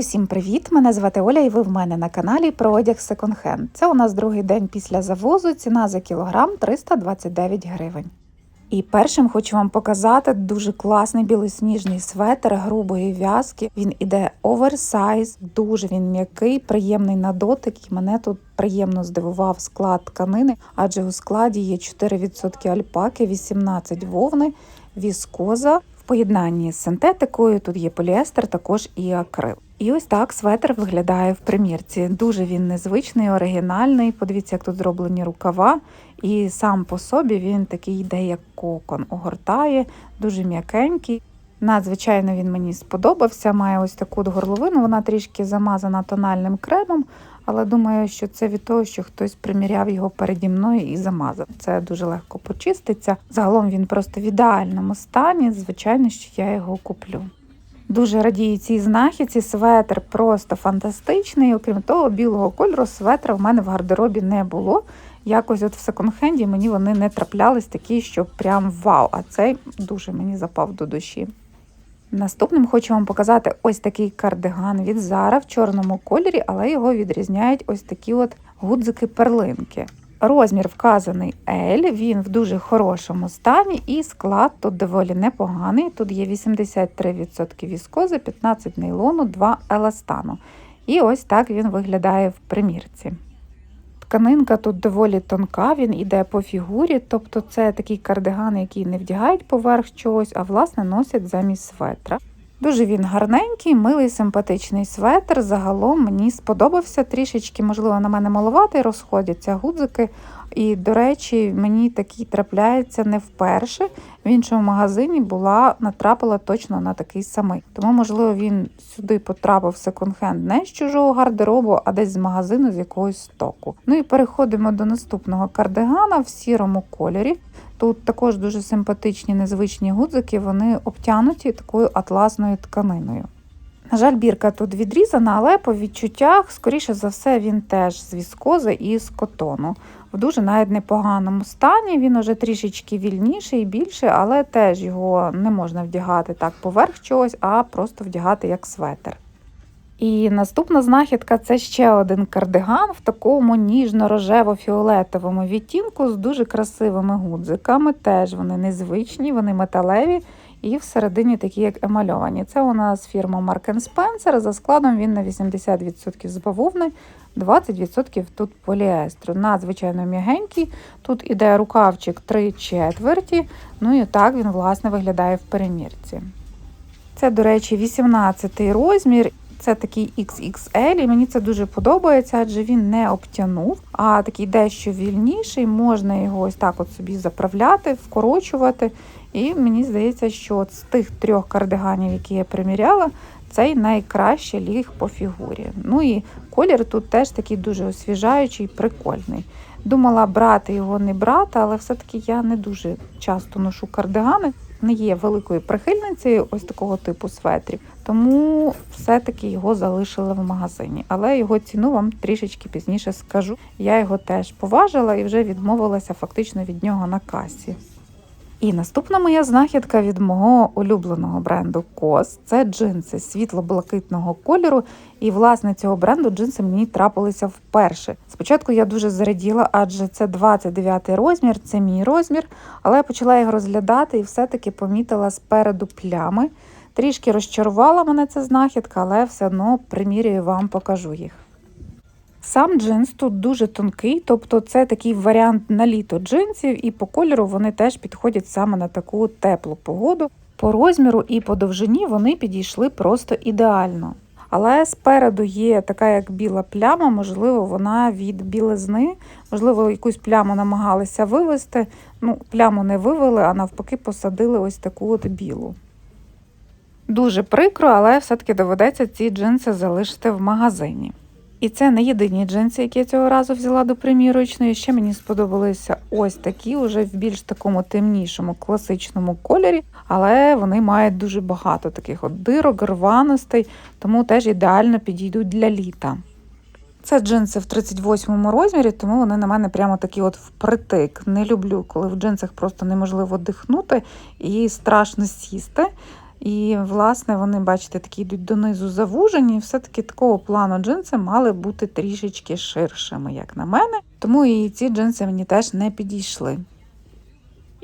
Усім привіт! Мене звати Оля, і ви в мене на каналі про одяг секонд-хенд. Це у нас другий день після завозу. Ціна за кілограм 329 гривень. І першим хочу вам показати дуже класний білосніжний светр грубої в'язки. Він іде оверсайз, дуже він м'який, приємний на дотик. І мене тут приємно здивував склад тканини, адже у складі є 4% альпаки, 18 вовни, віскоза. В поєднанні з синтетикою тут є поліестер, також і акрил. І ось так светр виглядає в примірці. Дуже він незвичний, оригінальний. Подивіться, як тут зроблені рукава. І сам по собі він такий йде, як кокон, огортає, дуже м'якенький. Надзвичайно він мені сподобався. Має ось таку горловину, вона трішки замазана тональним кремом, але думаю, що це від того, що хтось приміряв його переді мною і замазав. Це дуже легко почиститься. Загалом він просто в ідеальному стані. Звичайно, що я його куплю. Дуже радію цій знахідці. Светр просто фантастичний. Окрім того, білого кольору светра в мене в гардеробі не було. Якось от в секонд-хенді мені вони не траплялись такі, що прям вау. А цей дуже мені запав до душі. Наступним хочу вам показати ось такий кардиган від Zara в чорному кольорі, але його відрізняють ось такі от гудзики-перлинки. Розмір вказаний L, він в дуже хорошому стані, і склад тут доволі непоганий. Тут є 83% віскози, 15 нейлону, 2 еластану. І ось так він виглядає в примірці. Тканинка тут доволі тонка, він іде по фігурі, тобто це такий кардиган, який не вдягають поверх чогось, а власне носять замість светра. Дуже він гарненький, милий, симпатичний светр. Загалом мені сподобався трішечки, можливо, на мене малуватий, розходяться гудзики. І, до речі, мені такий трапляється не вперше. В іншому магазині була натрапила точно на такий самий. Тому, можливо, він сюди потрапив секонд-хенд не з чужого гардеробу, а десь з магазину з якогось стоку. Ну і переходимо до наступного кардигана в сірому кольорі. Тут також дуже симпатичні незвичні гудзики, вони обтянуті такою атласною тканиною. На жаль, бірка тут відрізана, але по відчуттях, скоріше за все, він теж з віскози і з котону. В дуже навіть непоганому стані. Він уже трішечки вільніший і більший, але теж його не можна вдягати так поверх чогось, а просто вдягати як светр. І наступна знахідка це ще один кардиган в такому ніжно-рожево-фіолетовому відтінку з дуже красивими гудзиками. Теж вони незвичні, вони металеві і всередині такі, як емальовані. Це у нас фірма Mark Spencer. За складом він на 80% з бавовни, 20% тут поліестру. Надзвичайно м'ягенький. Тут іде рукавчик 3 четверті. Ну і так він, власне, виглядає в перемірці. Це, до речі, 18 розмір. Це такий XXL, і мені це дуже подобається, адже він не обтянув, а такий дещо вільніший, можна його ось так от собі заправляти, вкорочувати. І мені здається, що з тих трьох кардиганів, які я приміряла, цей найкраще ліг по фігурі. Ну і колір тут теж такий дуже освіжаючий, прикольний. Думала брати його не брати, але все-таки я не дуже часто ношу кардигани не є великою прихильницею ось такого типу светрів, тому все-таки його залишили в магазині. Але його ціну вам трішечки пізніше скажу. Я його теж поважила і вже відмовилася фактично від нього на касі. І наступна моя знахідка від мого улюбленого бренду COS – це джинси світло-блакитного кольору. І, власне, цього бренду джинси мені трапилися вперше. Спочатку я дуже зраділа, адже це 29 розмір, це мій розмір, але я почала їх розглядати і все-таки помітила спереду плями. Трішки розчарувала мене ця знахідка, але все одно примірюю вам покажу їх. Сам джинс тут дуже тонкий, тобто це такий варіант на літо джинсів, і по кольору вони теж підходять саме на таку теплу погоду. По розміру і по довжині вони підійшли просто ідеально. Але спереду є така як біла пляма, можливо, вона від білизни, можливо, якусь пляму намагалися вивести. Ну, пляму не вивели, а навпаки, посадили ось таку от білу. Дуже прикро, але все-таки доведеться ці джинси залишити в магазині. І це не єдині джинси, які я цього разу взяла до примірочної. Ще мені сподобалися ось такі, вже в більш такому темнішому, класичному кольорі, але вони мають дуже багато таких от дирок, рваностей, тому теж ідеально підійдуть для літа. Це джинси в 38-му розмірі, тому вони на мене прямо такі от впритик. Не люблю, коли в джинсах просто неможливо дихнути і страшно сісти. І, власне, вони, бачите, такі йдуть донизу завужені. І все-таки такого плану джинси мали бути трішечки ширшими, як на мене. Тому і ці джинси мені теж не підійшли.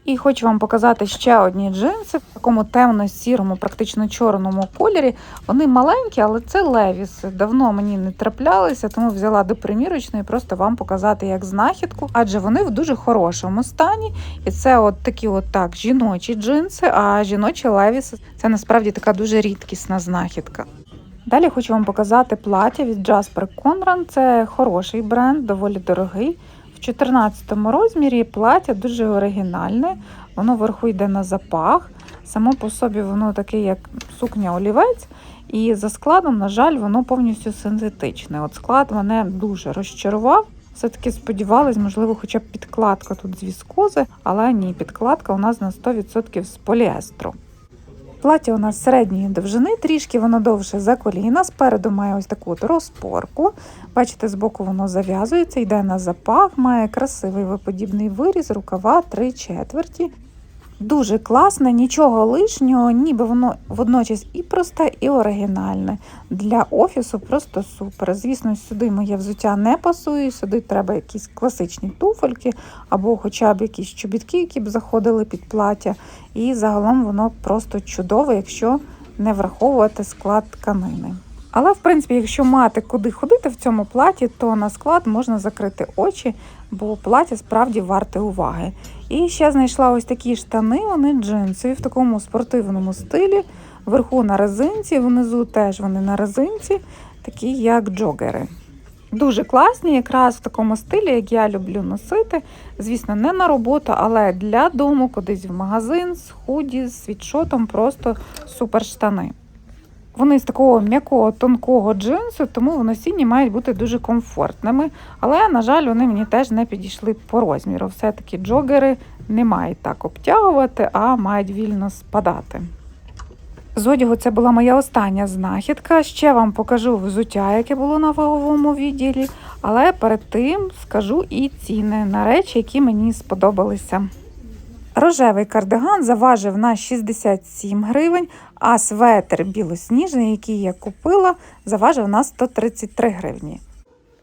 І хочу вам показати ще одні джинси в такому темно-сірому, практично чорному кольорі. Вони маленькі, але це левіси. Давно мені не траплялися, тому взяла до примірочної просто вам показати як знахідку, адже вони в дуже хорошому стані. І це от такі от так жіночі джинси, а жіночі левіси це насправді така дуже рідкісна знахідка. Далі хочу вам показати плаття від Jasper Conran. Це хороший бренд, доволі дорогий. В 14 розмірі плаття дуже оригінальне, воно вверху йде на запах. Само по собі воно таке, як сукня олівець, і за складом, на жаль, воно повністю синтетичне. От склад мене дуже розчарував. Все-таки сподівалась, можливо, хоча б підкладка тут з віскози, але ні, підкладка у нас на 100% з поліестру. Плаття у нас середньої довжини, трішки воно довше за коліна. Спереду має ось таку от розпорку. Бачите, збоку воно зав'язується, йде на запах, має красивий виподібний виріз, рукава 3 четверті. Дуже класне, нічого лишнього, ніби воно водночас і просте, і оригінальне. Для офісу просто супер. Звісно, сюди моє взуття не пасує, сюди треба якісь класичні туфельки або хоча б якісь чобітки, які б заходили під плаття. І загалом воно просто чудове, якщо не враховувати склад тканини. Але, в принципі, якщо мати куди ходити в цьому платі, то на склад можна закрити очі, бо плаття справді варте уваги. І ще знайшла ось такі штани, вони джинсові в такому спортивному стилі. Вверху на резинці, внизу теж вони на резинці, такі як джогери. Дуже класні, якраз в такому стилі, як я люблю носити. Звісно, не на роботу, але для дому, кудись в магазин, з худі, з світшотом, просто супер штани. Вони з такого м'якого тонкого джинсу, тому в носінні мають бути дуже комфортними. Але, на жаль, вони мені теж не підійшли по розміру. Все-таки джогери не мають так обтягувати, а мають вільно спадати. З одягу це була моя остання знахідка. Ще вам покажу взуття, яке було на ваговому відділі. Але перед тим скажу і ціни на речі, які мені сподобалися. Рожевий кардиган заважив на 67 гривень, а светр білосніжний, який я купила, заважив на 133 гривні.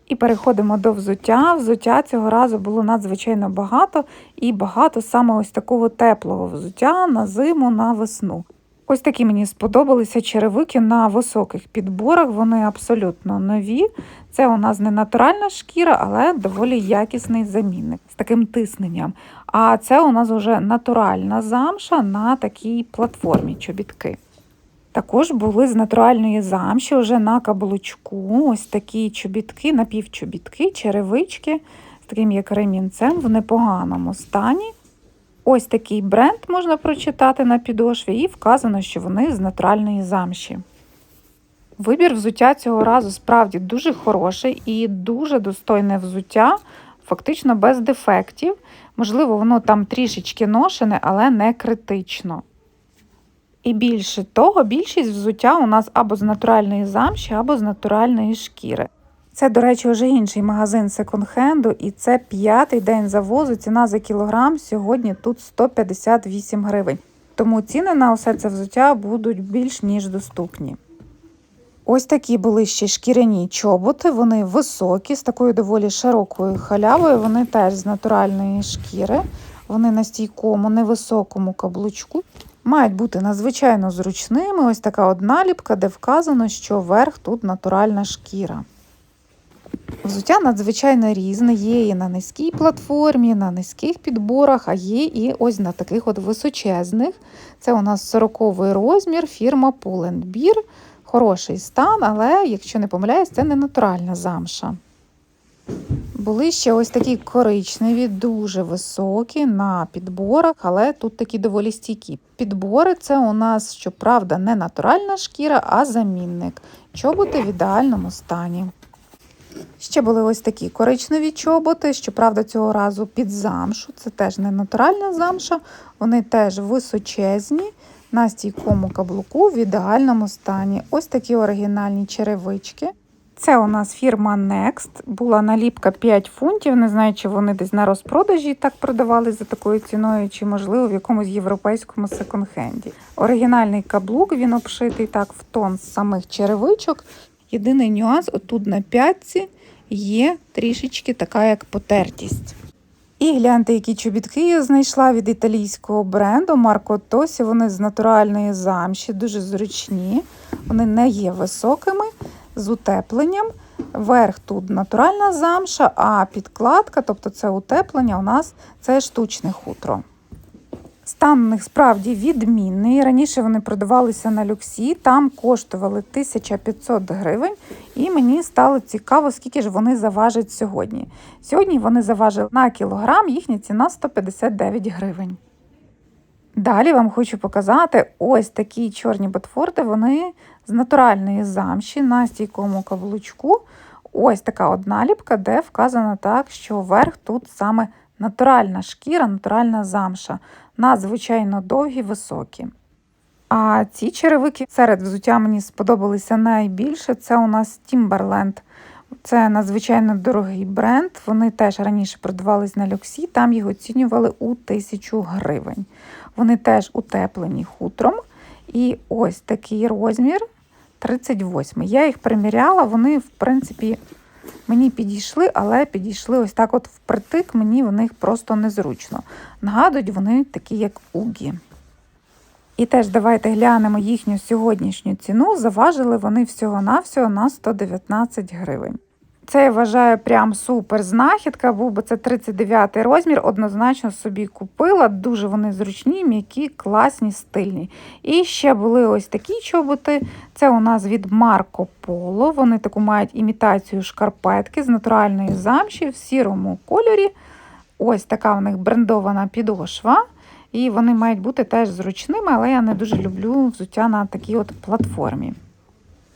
І переходимо до взуття. Взуття цього разу було надзвичайно багато, і багато саме ось такого теплого взуття на зиму, на весну. Ось такі мені сподобалися черевики на високих підборах. Вони абсолютно нові. Це у нас не натуральна шкіра, але доволі якісний замінник з таким тисненням. А це у нас вже натуральна замша на такій платформі чобітки. Також були з натуральної замші вже на каблучку. Ось такі чобітки, напівчобітки, черевички з таким як ремінцем в непоганому стані. Ось такий бренд можна прочитати на підошві, і вказано, що вони з натуральної замші. Вибір взуття цього разу справді дуже хороший і дуже достойне взуття, фактично без дефектів. Можливо, воно там трішечки ношене, але не критично. І більше того, більшість взуття у нас або з натуральної замші, або з натуральної шкіри. Це, до речі, вже інший магазин секонд-хенду, і це п'ятий день завозу. Ціна за кілограм сьогодні тут 158 гривень. Тому ціни на усе це взуття будуть більш ніж доступні. Ось такі були ще шкіряні чоботи, вони високі, з такою доволі широкою халявою. Вони теж з натуральної шкіри, вони на стійкому, невисокому каблучку. Мають бути надзвичайно зручними. Ось така одна ліпка, де вказано, що верх тут натуральна шкіра. Взуття надзвичайно різне, є і на низькій платформі, на низьких підборах, а є і ось на таких от височезних. Це у нас 40-й розмір, фірма Pull&Bear. Хороший стан, але, якщо не помиляюсь, це не натуральна замша. Були ще ось такі коричневі, дуже високі на підборах, але тут такі доволі стійкі. Підбори це у нас, щоправда, не натуральна шкіра, а замінник. Чоботи в ідеальному стані. Ще були ось такі коричневі чоботи, щоправда, цього разу під замшу. Це теж не натуральна замша, вони теж височезні, на стійкому каблуку в ідеальному стані. Ось такі оригінальні черевички. Це у нас фірма Next. Була наліпка 5 фунтів. Не знаю, чи вони десь на розпродажі так продавали за такою ціною, чи, можливо, в якомусь європейському секонд-хенді. Оригінальний каблук, він обшитий так в тон з самих черевичок. Єдиний нюанс отут на п'ятці є трішечки така, як потертість. І гляньте, які чобітки я знайшла від італійського бренду Марко Тосі. Вони з натуральної замші, дуже зручні. Вони не є високими, з утепленням. Верх тут натуральна замша, а підкладка, тобто це утеплення, у нас це штучне хутро. Стан них справді відмінний. Раніше вони продавалися на люксі, там коштували 1500 гривень, і мені стало цікаво, скільки ж вони заважать сьогодні. Сьогодні вони заважили на кілограм, їхня ціна 159 гривень. Далі вам хочу показати ось такі чорні ботфорди. Вони з натуральної замші на стійкому каблучку. Ось така одна ліпка, де вказано так, що верх тут саме натуральна шкіра, натуральна замша. Надзвичайно довгі, високі. А ці черевики серед взуття мені сподобалися найбільше. Це у нас Timberland. Це надзвичайно дорогий бренд. Вони теж раніше продавались на люксі, там їх оцінювали у тисячу гривень. Вони теж утеплені хутром. І ось такий розмір 38. Я їх приміряла, вони, в принципі, мені підійшли, але підійшли ось так от впритик, мені в них просто незручно. Нагадують вони такі, як угі. І теж давайте глянемо їхню сьогоднішню ціну. Заважили вони всього-навсього на 119 гривень. Це я вважаю прям супер знахідка, був би це 39 розмір, однозначно собі купила. Дуже вони зручні, м'які, класні, стильні. І ще були ось такі чоботи. Це у нас від Марко Поло. Вони таку мають імітацію шкарпетки з натуральної замші в сірому кольорі. Ось така у них брендована підошва. І вони мають бути теж зручними, але я не дуже люблю взуття на такій от платформі.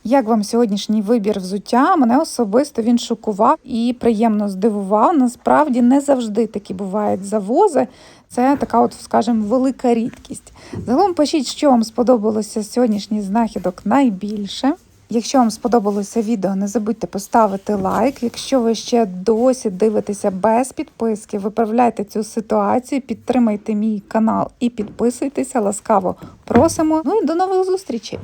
Як вам сьогоднішній вибір взуття? Мене особисто він шокував і приємно здивував. Насправді не завжди такі бувають завози. Це така, от, скажімо, велика рідкість. Загалом пишіть, що вам сподобалося сьогоднішній знахідок найбільше. Якщо вам сподобалося відео, не забудьте поставити лайк. Якщо ви ще досі дивитеся без підписки, виправляйте цю ситуацію, підтримайте мій канал і підписуйтеся. Ласкаво просимо. Ну і до нових зустрічей!